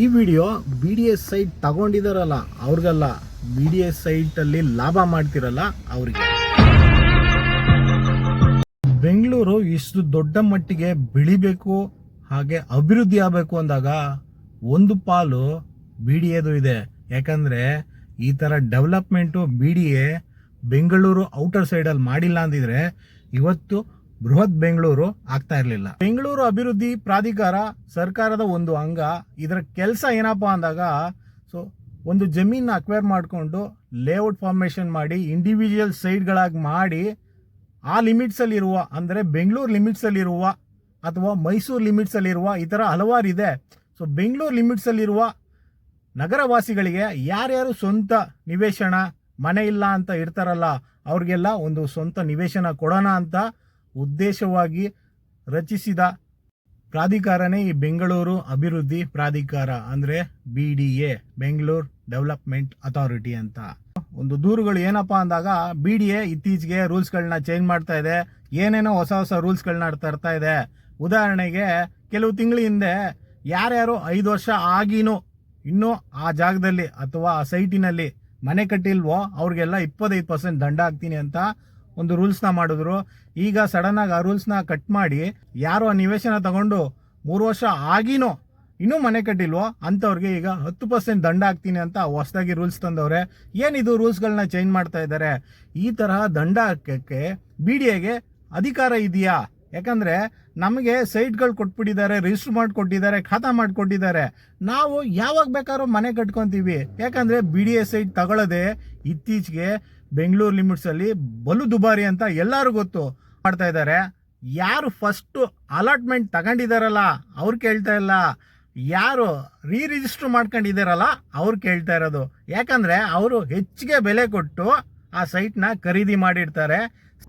ಈ video B D S site ತಗೊಂಡಿದಾರಲ್ಲ, ಅವ್ರಿಗಲ್ಲ B D S ಸೈಟಲ್ಲಿ ಲಾಭ ಮಾಡ್ತಿರಲ್ಲ ಅವರಿಗೆ. ಬೆಂಗಳೂರು ಇಷ್ಟು ದೊಡ್ಡ ಮಟ್ಟಿಗೆ ಬೆಳಿಬೇಕು, ಹಾಗೆ ಅಭಿವೃದ್ಧಿ ಆಗಬೇಕು ಅಂದಾಗ ಒಂದು ಪಾಲು ಬಿ ಡಿ ಎದು ಇದೆ. ಯಾಕಂದ್ರೆ ಈ ತರ development B D A Bengaluru outer ಸೈಡಲ್ಲಿ ಮಾಡಿಲ್ಲ ಅಂದಿದ್ರೆ ಇವತ್ತು ಬೃಹತ್ ಬೆಂಗಳೂರು ಆಗ್ತಾ ಇರಲಿಲ್ಲ. ಬೆಂಗಳೂರು ಅಭಿವೃದ್ಧಿ ಪ್ರಾಧಿಕಾರ ಸರ್ಕಾರದ ಒಂದು ಅಂಗ, ಇದರ ಕೆಲಸ ಏನಪ್ಪಾ ಅಂದಾಗ, ಸೊ, ಒಂದು ಜಮೀನ ಅಕ್ವೈರ್ ಮಾಡಿಕೊಂಡು ಲೇಔಟ್ ಫಾರ್ಮೇಷನ್ ಮಾಡಿ ಇಂಡಿವಿಜುವಲ್ ಸೈಡ್ಗಳಾಗಿ ಮಾಡಿ, ಆ ಲಿಮಿಟ್ಸ್ ಅಲ್ಲಿ ಇರುವ, ಅಂದ್ರೆ ಬೆಂಗಳೂರು ಲಿಮಿಟ್ಸ್ ಅಲ್ಲಿ ಇರುವ ಅಥವಾ ಮೈಸೂರು ಲಿಮಿಟ್ಸ್ ಅಲ್ಲಿ ಇರುವ ಈ ಥರ ಹಲವಾರು ಇದೆ. ಸೊ, ಬೆಂಗಳೂರು ಲಿಮಿಟ್ಸ್ ಅಲ್ಲಿ ಇರುವ ನಗರವಾಸಿಗಳಿಗೆ ಯಾರ್ಯಾರು ಸ್ವಂತ ನಿವೇಶನ ಮನೆ ಇಲ್ಲ ಅಂತ ಇರ್ತಾರಲ್ಲ, ಅವ್ರಿಗೆಲ್ಲ ಒಂದು ಸ್ವಂತ ನಿವೇಶನ ಕೊಡೋಣ ಅಂತ ಉದ್ದೇಶವಾಗಿ ರಚಿಸಿದ ಪ್ರಾಧಿಕಾರನೇ ಈ ಬೆಂಗಳೂರು ಅಭಿವೃದ್ಧಿ ಪ್ರಾಧಿಕಾರ ಅಂದರೆ B D A Bengaluru development authority ಅಂತ. ಒಂದು ದೂರುಗಳು ಏನಪ್ಪಾ ಅಂದಾಗ ಬಿ ಡಿ ಎ ಇತ್ತೀಚೆಗೆ ರೂಲ್ಸ್ಗಳನ್ನ ಚೇಂಜ್ ಮಾಡ್ತಾ ಇದೆ. ಏನೇನೋ ಹೊಸ ಹೊಸ ರೂಲ್ಸ್ಗಳನ್ನ ತರ್ತಾ ಇದೆ. ಉದಾಹರಣೆಗೆ ಕೆಲವು ತಿಂಗಳ ಹಿಂದೆ ಯಾರ್ಯಾರು ಐದು ವರ್ಷ ಆಗಿನೂ ಇನ್ನೂ ಆ ಜಾಗದಲ್ಲಿ ಅಥವಾ ಆ ಸೈಟಿನಲ್ಲಿ ಮನೆ ಕಟ್ಟಿಲ್ವೋ ಅವ್ರಿಗೆಲ್ಲ ಇಪ್ಪತ್ತೈದು ಪರ್ಸೆಂಟ್ ದಂಡ ಹಾಕ್ತೀನಿ ಅಂತ ಒಂದು ರೂಲ್ಸ್ನ ಮಾಡಿದ್ರು. ಈಗ ಸಡನ್ ಆಗಿ ಆ ರೂಲ್ಸ್ನ ಕಟ್ ಮಾಡಿ ಯಾರು ಆ ನಿವೇಶನ ತಗೊಂಡು ಮೂರು ವರ್ಷ ಆಗಿನೋ ಇನ್ನೂ ಮನೆ ಕಟ್ಟಿಲ್ವೋ ಅಂಥವ್ರಿಗೆ ಈಗ ಹತ್ತು ಪರ್ಸೆಂಟ್ ದಂಡ ಹಾಕ್ತೀನಿ ಅಂತ ಹೊಸದಾಗಿ ರೂಲ್ಸ್ ತಂದವ್ರೆ. ಏನಿದು ರೂಲ್ಸ್ಗಳನ್ನ ಚೇಂಜ್ ಮಾಡ್ತಾ ಇದ್ದಾರೆ? ಈ ತರಹ ದಂಡ ಹಾಕಕ್ಕೆ ಬಿ ಡಿ ಎಗೆ ಅಧಿಕಾರ ಇದೆಯಾ? ಯಾಕಂದ್ರೆ ನಮಗೆ ಸೈಟ್ಗಳು ಕೊಟ್ಬಿಟ್ಟಿದ್ದಾರೆ ರಿಜಿಸ್ಟರ್ ಮಾಡಿಕೊಟ್ಟಿದ್ದಾರೆ, ಖಾತಾ ಮಾಡಿಕೊಟ್ಟಿದ್ದಾರೆ. ನಾವು ಯಾವಾಗ ಬೇಕಾದ್ರೂ ಮನೆ ಕಟ್ಕೊತೀವಿ. ಯಾಕಂದ್ರೆ ಬಿ ಡಿ ಎ ಸೈಟ್ ತಗೊಳ್ಳೋದೇ ಇತ್ತೀಚೆಗೆ ಬೆಂಗಳೂರು ಲಿಮಿಟ್ಸ್ ಅಲ್ಲಿ ಬಲು ದುಬಾರಿ ಅಂತ ಎಲ್ಲರೂ ಗೊತ್ತು ಮಾಡ್ತಾ ಇದ್ದಾರೆ. ಯಾರು ಫಸ್ಟ್ ಅಲಾಟ್ಮೆಂಟ್ ತಗೊಂಡಿದ್ದಾರಲ್ಲ ಅವ್ರು ಕೇಳ್ತಾ ಇಲ್ಲ. ಯಾರು ರೀ ರಿಜಿಸ್ಟರ್ ಮಾಡ್ಕೊಂಡಿದಾರಲ್ಲ, ಅವ್ರು ಕೇಳ್ತಾ ಇರೋದು. ಯಾಕಂದ್ರೆ ಅವರು ಹೆಚ್ಚಿಗೆ ಬೆಲೆ ಕೊಟ್ಟು ಆ ಸೈಟ್ನ ಖರೀದಿ ಮಾಡಿರ್ತಾರೆ.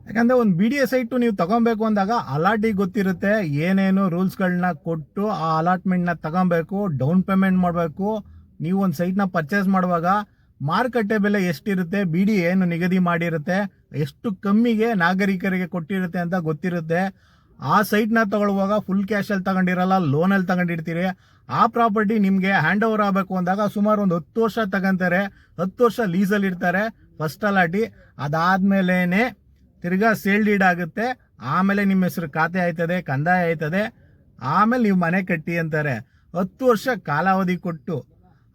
ಯಾಕಂದ್ರೆ ಒಂದು ಬಿ ಡಿ ಸೈಟು ನೀವು ತಗೊಬೇಕು ಅಂದಾಗ ಅಲಾಟಿಗೆ ಗೊತ್ತಿರುತ್ತೆ, ಏನೇನು ರೂಲ್ಸ್ಗಳನ್ನ ಕೊಟ್ಟು ಆ ಅಲಾಟ್ಮೆಂಟ್ನ ತಗೊಬೇಕು ಡೌನ್ ಪೇಮೆಂಟ್ ಮಾಡಬೇಕು. ನೀವು ಒಂದು ಸೈಟ್ನ ಪರ್ಚೇಸ್ ಮಾಡುವಾಗ ಮಾರುಕಟ್ಟೆ ಬೆಲೆ ಎಷ್ಟಿರುತ್ತೆ ಬಿ ಡಿ ಏನು ನಿಗದಿ ಮಾಡಿರುತ್ತೆ, ಎಷ್ಟು ಕಮ್ಮಿಗೆ ನಾಗರಿಕರಿಗೆ ಕೊಟ್ಟಿರುತ್ತೆ ಅಂತ ಗೊತ್ತಿರುತ್ತೆ. ಆ ಸೈಟ್ನ ತಗೊಳ್ಳುವಾಗ ಫುಲ್ ಕ್ಯಾಶಲ್ಲಿ ತಗೊಂಡಿರಲ್ಲ ಲೋನಲ್ಲಿ ತಗೊಂಡಿರ್ತೀರಿ. ಆ ಪ್ರಾಪರ್ಟಿ ನಿಮಗೆ ಹ್ಯಾಂಡ್ ಓವರ್ ಆಗಬೇಕು ಅಂದಾಗ ಸುಮಾರು ಒಂದು ಹತ್ತು ವರ್ಷ ತಗೊಂತಾರೆ. ಹತ್ತು ವರ್ಷ ಲೀಸಲ್ಲಿ ಇರ್ತಾರೆ ಫಸ್ಟ್ ಅಲಾಟಿ ಅದಾದಮೇಲೇ ತಿರ್ಗಾ ಸೇಲ್ ಡೀಡ್ ಆಗುತ್ತೆ. ಆಮೇಲೆ ನಿಮ್ಮ ಹೆಸರು ಖಾತೆ ಆಯ್ತದೆ, ಕಂದಾಯ ಆಯ್ತದೆ. ಆಮೇಲೆ ನೀವು ಮನೆ ಕಟ್ಟಿ ಅಂತಾರೆ. ಹತ್ತು ವರ್ಷ ಕಾಲಾವಧಿ ಕೊಟ್ಟು.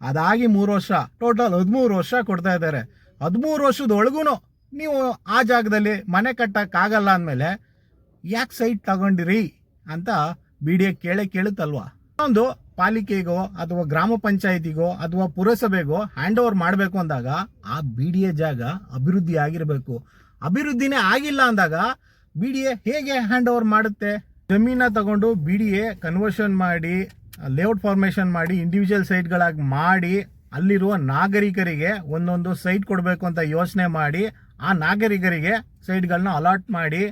ಅದಾಗಿ ಮೂರು ವರ್ಷ, ಟೋಟಲ್ ಹದಿಮೂರು ವರ್ಷ ಕೊಡ್ತಾ ಇದ್ದಾರೆ. ಹದಿಮೂರು ವರ್ಷದೊಳಗೂ ನೀವು ಆ ಜಾಗದಲ್ಲಿ ಮನೆ ಕಟ್ಟೋಕ್ಕಾಗಲ್ಲ ಅಂದಮೇಲೆ ಯಾಕೆ ಸೈಟ್ ತಗೊಂಡಿರಿ ಅಂತ ಬಿ ಡಿ ಎ ಕೇಳೇ ಕೇಳುತ್ತಲ್ವಾ? ಒಂದು ಪಾಲಿಕೆಗೋ ಅಥವಾ ಗ್ರಾಮ ಪಂಚಾಯತಿಗೋ ಅಥವಾ ಪುರಸಭೆಗೋ ಹ್ಯಾಂಡ್ ಓವರ್ ಮಾಡಬೇಕು ಅಂದಾಗ ಆ ಬಿ ಡಿ ಎ ಜಾಗ ಅಭಿವೃದ್ಧಿ ಆಗಿರಬೇಕು. ಅಭಿವೃದ್ಧಿನೇ ಆಗಿಲ್ಲ ಅಂದಾಗ ಬಿ ಡಿ ಎ ಹೇಗೆ ಹ್ಯಾಂಡ್ ಓವರ್ ಮಾಡುತ್ತೆ? ಜಮೀನ ತಗೊಂಡು ಬಿ ಡಿ ಎ ಕನ್ವರ್ಷನ್ ಮಾಡಿ ಲೇಔಟ್ ಫಾರ್ಮೇಷನ್ ಮಾಡಿ ಇಂಡಿವಿಜುವಲ್ ಸೈಟ್ಗಳಾಗಿ ಮಾಡಿ, ಅಲ್ಲಿರುವ ನಾಗರಿಕರಿಗೆ ಒಂದೊಂದು ಸೈಟ್ ಕೊಡಬೇಕು ಅಂತ ಯೋಚನೆ ಮಾಡಿ, ಆ ನಾಗರಿಕರಿಗೆ ಸೈಟ್ಗಳನ್ನ ಅಲಾಟ್ ಮಾಡಿ,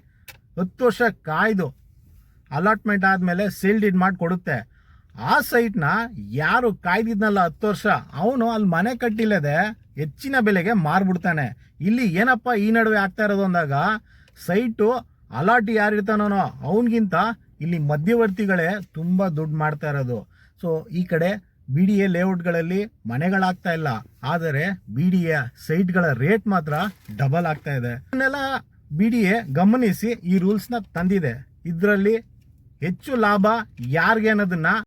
ಹತ್ತು ವರ್ಷ ಕಾಯ್ದು ಅಲಾಟ್ಮೆಂಟ್ ಆದಮೇಲೆ ಸೀಲ್ಡ್ ಇಡ್ ಮಾಡಿ ಕೊಡುತ್ತೆ. ಆ ಸೈಟ್ನ ಯಾರು ಕಾಯ್ದಿದ್ನಲ್ಲ ಹತ್ತು ವರ್ಷ, ಅವನು ಅಲ್ಲಿ ಮನೆ ಕಟ್ಟಿಲ್ಲದೆ ಹೆಚ್ಚಿನ ಬೆಲೆಗೆ ಮಾರ್ಬಿಡ್ತಾನೆ. ಇಲ್ಲಿ ಏನಪ್ಪ ಈ ನಡುವೆ ಆಗ್ತಾ ಇರೋದು ಅಂದಾಗ ಸೈಟು ಅಲಾಟ್ ಯಾರಿರ್ತಾನೋ ಅವನಿಗಿಂತ ಇಲ್ಲಿ ಮಧ್ಯವರ್ತಿಗಳೇ ತುಂಬ ದುಡ್ಡು ಮಾಡ್ತಾ ಇರೋದು. ಸೊ ಈ ಕಡೆ ಬಿ ಡಿ ಎ ಲೇಔಟ್ಗಳಲ್ಲಿ ಮನೆಗಳಾಗ್ತಾ ಇಲ್ಲ. ಆದರೆ ಬಿ ಡಿ ಎ ಸೈಟ್ಗಳ ರೇಟ್ ಮಾತ್ರ ಡಬಲ್ ಆಗ್ತಾ ಇದೆ. ಇದನ್ನೆಲ್ಲ ಬಿ ಡಿ ಎ ಗಮನಿಸಿ ಈ ರೂಲ್ಸ್ನ ತಂದಿದೆ. ಇದರಲ್ಲಿ ಹೆಚ್ಚು ಲಾಭ ಯಾರಿಗೆ ಅನ್ನೋದನ್ನ